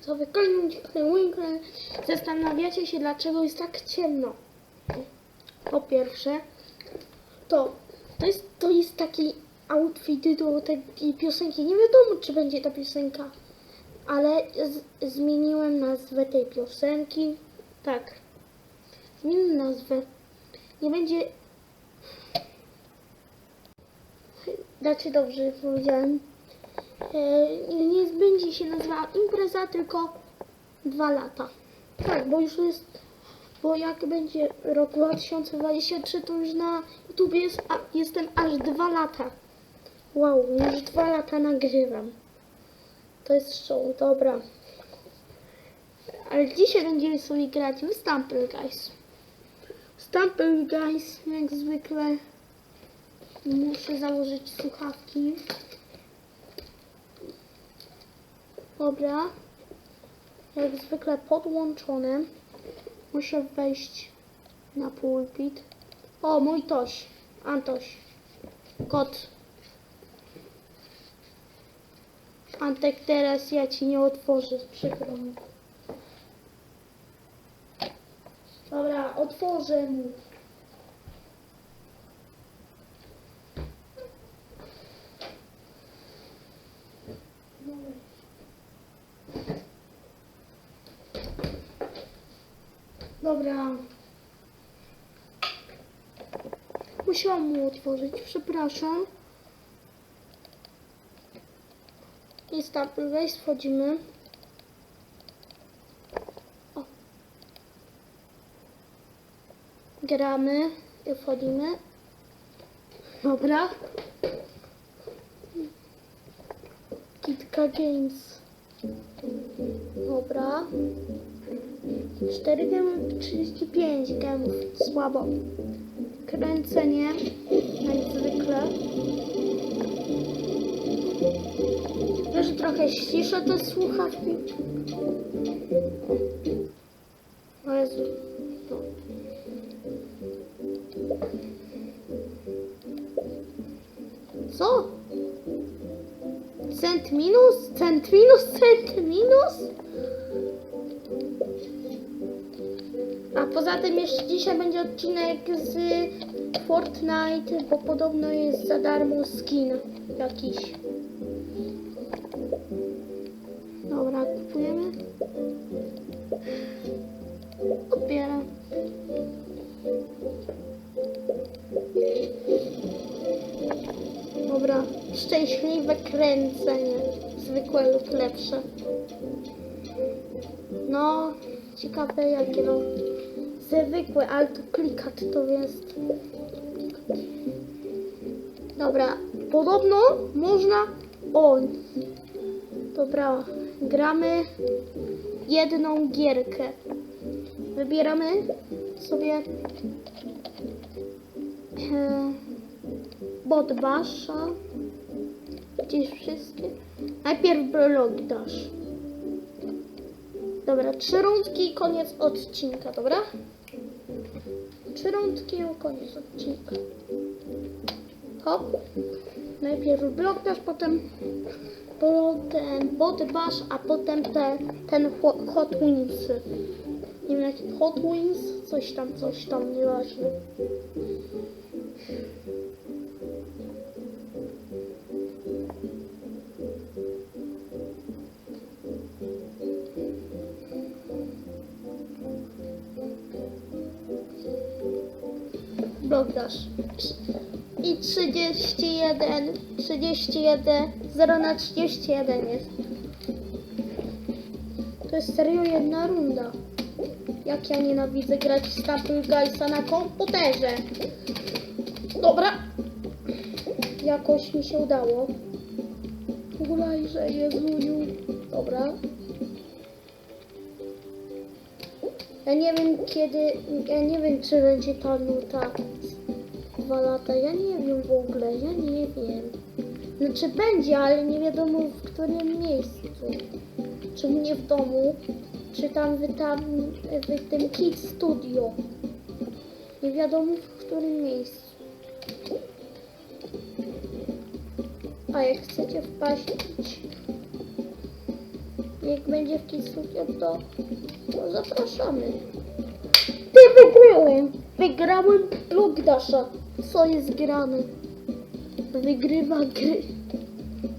co wykonać Winkler. Zastanawiacie się, dlaczego jest tak ciemno. Po pierwsze, to, to, jest, to jest taki outfit do tej piosenki. Nie wiadomo, czy będzie ta piosenka, ale z, zmieniłem nazwę tej piosenki. Tak, zmieniłem nazwę. Nie będzie... Znaczy dobrze powiedziałem. E, nie będzie się nazywała impreza, tylko dwa lata. Tak, bo już jest, bo jak będzie rok 2023, to już na YouTube jest, a, jestem aż dwa lata. Wow, już dwa lata nagrywam. To jest show, dobra. Ale dzisiaj będziemy sobie grać w Stumble Guys. Stumble Guys, jak zwykle. Muszę założyć słuchawki. Dobra. Jak zwykle podłączone. Muszę wejść na pulpit. O, mój Toś. Antoś. Kot. Antek, teraz ja ci nie otworzę. Przykro mi. Dobra, otworzę mu. Dobra. Musiałam mu otworzyć, przepraszam. Jest tam, weź wchodzimy. O. Gramy i wchodzimy. Dobra. Kitka Games. Dobra. 4 gemów, 35 gemów. Słabo. Kręcenie, jak zwykle. Wiesz, trochę ściszę te słuchawki. O Jezu. No. Co? Cent minus? Cent minus? Cent minus? Poza tym jeszcze dzisiaj będzie odcinek z Fortnite, bo podobno jest za darmo skin jakiś. Dobra, kupujemy. Odbieram. Dobra, szczęśliwe kręcenie. Zwykłe lub lepsze. No, ciekawe jakie no. Zwykłe, ale to klikacz to jest. Dobra, podobno można. O, dobra, gramy jedną gierkę. Wybieramy sobie e, Bodbasza. Gdzieś wszystkie. Najpierw blog dasz. Dobra, trzy rundki i koniec odcinka, dobra? Trzy rundki i koniec odcinka. Hop. Najpierw blok dasz, potem potem bot bash, a potem te, ten ho- Hot Wings. Nie wiem jaki Hot Wings, coś tam, coś tam, nieważne. Blok dasz. I 31, 31, 0 na 31 jest. To jest serio jedna runda. Jak ja nienawidzę grać w Stumble Guysa na komputerze. Dobra. Jakoś mi się udało. Gulajże, Jezuniu. Dobra. Ja nie wiem kiedy, ja nie wiem czy będzie ta nuta dwa lata, ja nie wiem w ogóle, ja nie wiem. Znaczy będzie, ale nie wiadomo w którym miejscu. Czy mnie w domu, czy tam w, tam, w tym Kid Studio. Nie wiadomo w którym miejscu. A jak chcecie wpaść, jak będzie w Kisukie, to, to zapraszamy. Ty wygrałem! Wygrałem Lugdasza. Co jest grane? Wygrywa gry.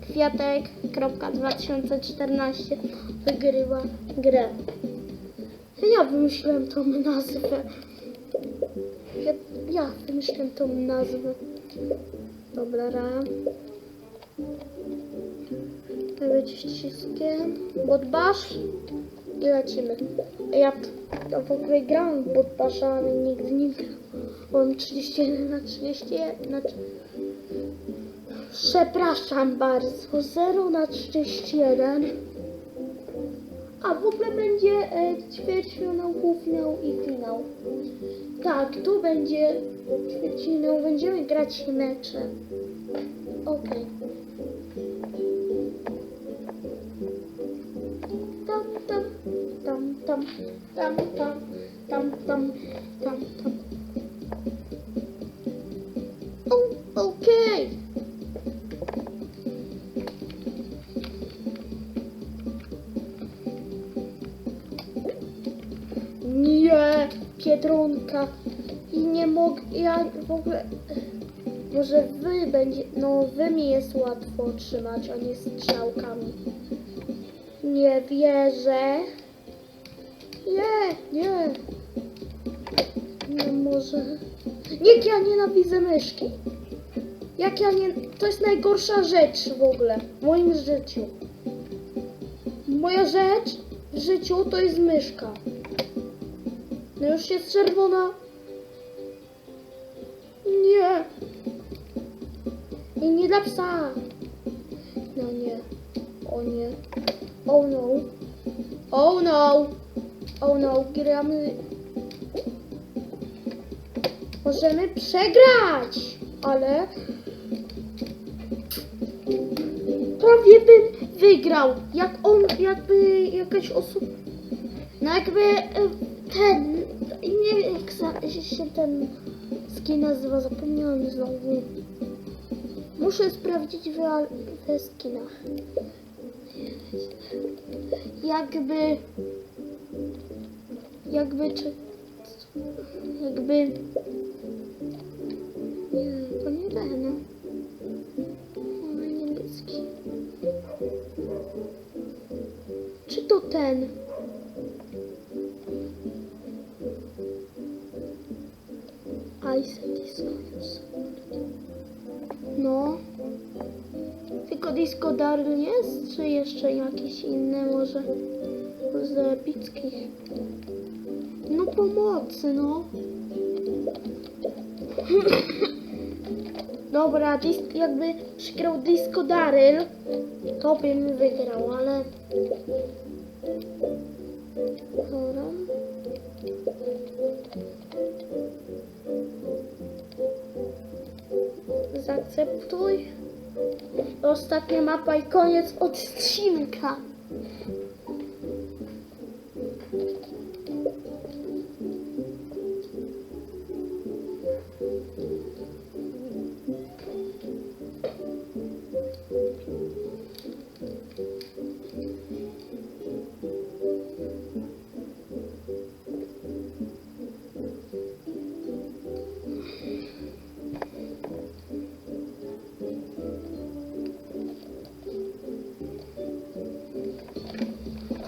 Kwiatek.2014 wygrywa grę. Ja wymyśliłem tą nazwę. Ja, ja wymyśliłem tą nazwę. Dobra, ram. Wyciskiem. Bodbasz. I lecimy. Ja w ogóle grałem w Bodbasza, ale nigdy nie grałem. On 31 na 31 na... Przepraszam bardzo. 0 na 31. A w ogóle będzie e, ćwierćfinał, półfinał i finał. Tak, tu będzie ćwierćfinał. Będziemy grać mecze. Okej. Tam, tam, tam, tam, tam, tam, tam, tam, tam, tam. Nie, Pietronka. I nie mogę, ja w ogóle... Może wy będzie, no wy mi jest łatwo trzymać, a nie strzałkami. Nie wierzę. Nie, nie. Nie może. Niech ja nienawidzę myszki. Jak ja nie... To jest najgorsza rzecz w ogóle w moim życiu. Moja rzecz w życiu to jest myszka. No już jest czerwona. Nie. I nie dla psa. No nie. O nie. Oh no. Oh no. Oh no. Gramy. Możemy przegrać. Ale. Prawie bym wygrał. Jak on, jakby jakaś osoba. No jakby e, ten. Jak się ten skin nazywa. Zapomniałem znowu. Muszę sprawdzić w, skinach. Jakby. Jakby czy. Jakby. Nie, to nie. Ale niebieski. Czy to ten? No. Tylko Disco Darl jest, czy jeszcze jakieś inne może z epickich? No pomocy, no. Dobra, jakby przegrał Disco Daryl, to bym wygrał, ale... Dobra. Zaakceptuj. Ostatnia mapa i koniec odcinka.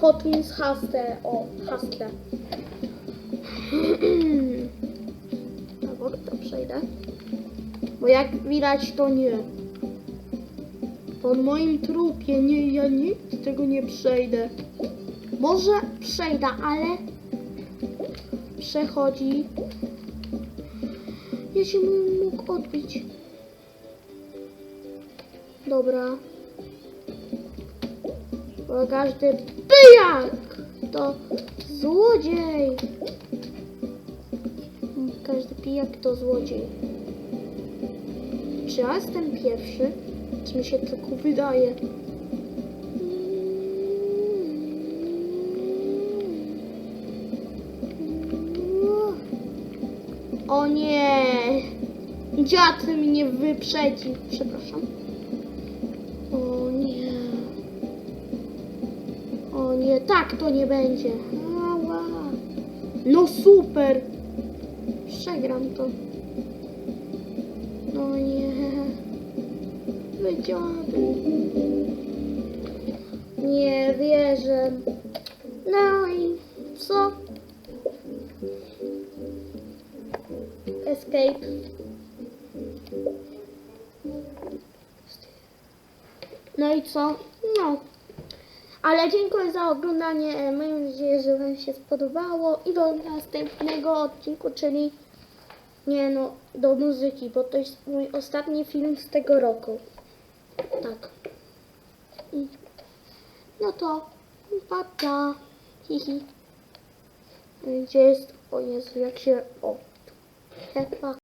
Hot Wheels Hustle. O, Hustle. Dobra, to przejdę. Bo jak widać to nie. Po moim trupie nie, ja z tego nie przejdę. Może przejdę, ale przechodzi. Ja się mógł odbić. Dobra. Bo każdy pijak to złodziej. Każdy pijak to złodziej. Czy ja jestem pierwszy? Czy mi się tylko wydaje? O nie! Dziad mnie wyprzedził. Przepraszam. O nie. Nie, tak to nie będzie. Ała. No super. Przegram to. No nie. Wydziaby. Nie wierzę. No i co? Escape. No i co? Ale dziękuję za oglądanie. Mam nadzieję, że Wam się spodobało. I do następnego odcinku, czyli nie no, do muzyki, bo to jest mój ostatni film z tego roku. Tak. I- No to pa, pa. Hihi. Gdzie jest? O Jezu, jak się... O. Hepa.